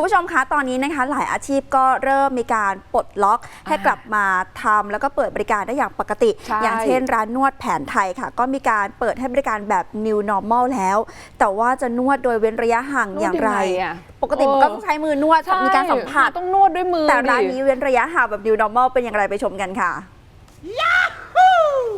คุณผู้ชมคะตอนนี้นะคะหลายอาชีพก็เริ่มมีการปลดล็อกให้กลับมาทำแล้วก็เปิดบริการได้อย่างปกติ ใช่ อย่างเช่นร้านนวดแผนไทยค่ะ ก็มีการเปิดให้บริการแบบ new normal แล้ว แต่ว่าจะนวดโดยเว้นระยะห่างอย่างไรนวดยังไงอะปกติมันก็ต้องใช้มือนวดใช่มีการสัมผัสต้องนวดด้วยมือแต่ร้านดิ นี้เว้นระยะห่างแบบ new normal เป็นอย่างไรไปชมกันค่ะ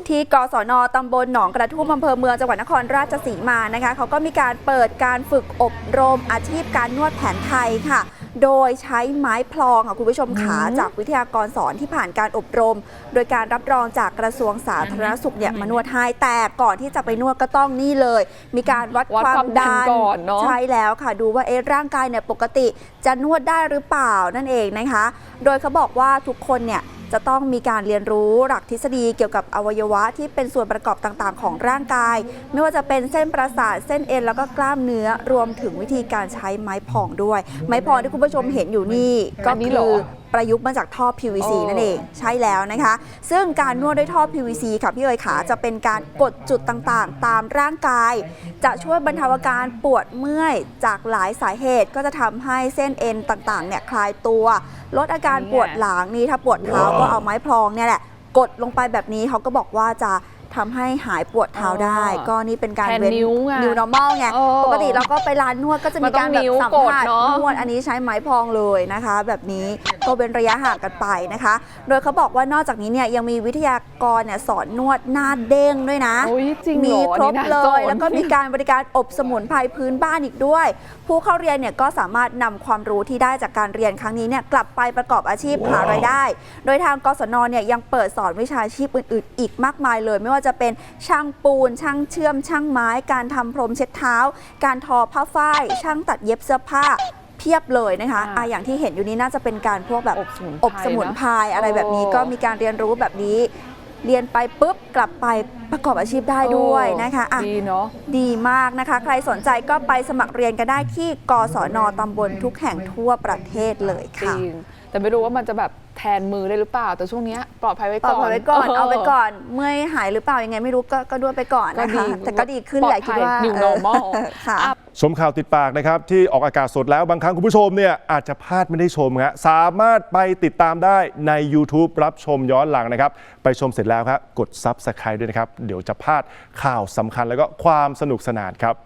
ที่กศนตำบลหนองกระทุ่มอำเภอเมืองจังหวัดนครราชสีมานะคะเขาก็มีการเปิดการฝึกอบรมอาชีพการนวดแผนไทยค่ะ โดยใช้ไม้พลองค่ะคุณผู้ชมขาอืมจากวิทยากรสอนที่ผ่านการอบรม โดยการรับรองจากกระทรวงสาธารณสุขเนี่ยมานวดให้แต่ก่อนที่จะไปนวดก็ต้องนี่เลย มีการวัดวัดความความดัดันนก่อนเนอะ ใช่แล้วค่ะดูว่าเอ๊ะร่างกายเนี่ยปกติจะนวดได้หรือเปล่านั่นเองนะคะ โดยเขาบอกว่าทุกคนเนี่ย จะต้องมีการเรียนรู้หลักทฤษฎีเกี่ยวกับอวัยวะที่เป็นส่วนประกอบต่างๆ ของร่างกาย ไม่ว่าจะเป็นเส้นประสาทเส้นเอ็นแล้วก็กล้ามเนื้อรวมถึงวิธีการใช้ไม้พองด้วย ไม้พองที่คุณผู้ชมเห็นอยู่นี่ก็คือ ประยุกต์มาจากท่อ PVC เออนั่นเองใช่แล้วนะคะ ซึ่งการนวดด้วยท่อ PVC ค่ะพี่เอ๋ยขาจะเป็นการกดจุดต่างๆ ตามร่างกาย จะช่วยบรรเทาอาการปวดเมื่อยจากหลายสาเหตุก็จะทำให้เส้นเอ็นต่างๆเนี่ยคลายตัว ลดอาการปวดหลังนี่ถ้าปวดเท้าก็เอาไม้พลองเนี่ยแหละกดลงไปแบบนี้เขาก็บอกว่าจะทำให้หายปวดเท้าได้อ๋อก็นี่เป็นการแทนเว้นนิ้วไงว normal ไงเออปกติเราก็ไปร้านนวดก็จะมัมีนต้กาอรงแบบนิ้วสัมกดผัสเนอะนวดอันนี้ใช้ไม้พองเลยนะคะ แบบนี้ ก็เว้นระยะห่างกันไปนะคะ โดยเขาบอกว่านอกจากนี้เนี่ยยังมีวิทยากรเนี่ยสอนนวดหน้าเด้งด้วยนะโอ้ยจริงเหรมีอครบอันนี้น่าเลสยนแล้วก็มีการบริการอบสมุนไพรพื้นบ้านอีกด้วย ผู้เข้าเรียนเนี่ยก็สามารถนำความรู้ที่ได้จากการเรียนครั้งนี้เนี่ยกลับไปประกอบอาชีพหารายได้ โดยทางกศนเนี่ยยังเปิดสอนวิชาชีพอื่น ๆ อีกมากมายเลย ไม่ว่าจะเป็นช่างปูน ช่างเชื่อม ช่างไม้ การทำพรมเช็ดเท้า การทอผ้าฝ้าย ช่างตัดเย็บเสื้อผ้าเพียบเลยนะคะอ่าอะอย่างที่เห็นอยู่นี้น่าจะเป็นการพวกแบบอบสมุนอบสมุนไพรอะไรแบบนี้โอ้ก็มีการเรียนรู้แบบนี้เรียนไปปุ๊บกลับไปประกอบอาชีพได้ด้วยนะคะอะดีเนาะดีมากนะคะ ใครสนใจก็ไปสมัครเรียนกันได้ที่กศนตำบลทุกแห่งทั่วประเทศเลยจค่ะริง แต่ไม่รู้ว่ามันจะแบบแทนมือได้หรือเปล่า แต่ช่วงเนี้ยปลอดภัยไว้ต่ก่ออนไปไว้ก่อน เอาไปก่อน เมื่อยหายหรือเปล่ายังไงไม่รู้ก็ก็ด้วยไปก่อนก็นะดีคะแต่ก็ดีขึ้นปลอแหดละคิดภัยว่า new เออ normal ค่ะ อะ ชมข่าวติดปากนะครับ ที่ออกอากาศสดแล้วบางครั้งคุณผู้ชมเนี่ยอาจจะพลาดไม่ได้ชมฮะสามารถไปติดตามได้ใน YouTube รับชมย้อนหลังนะครับ ไปชมเสร็จแล้วครับกด Subscribe ด้วยนะครับ เดี๋ยวจะพลาดข่าวสำคัญแล้วก็ความสนุกสนานครับ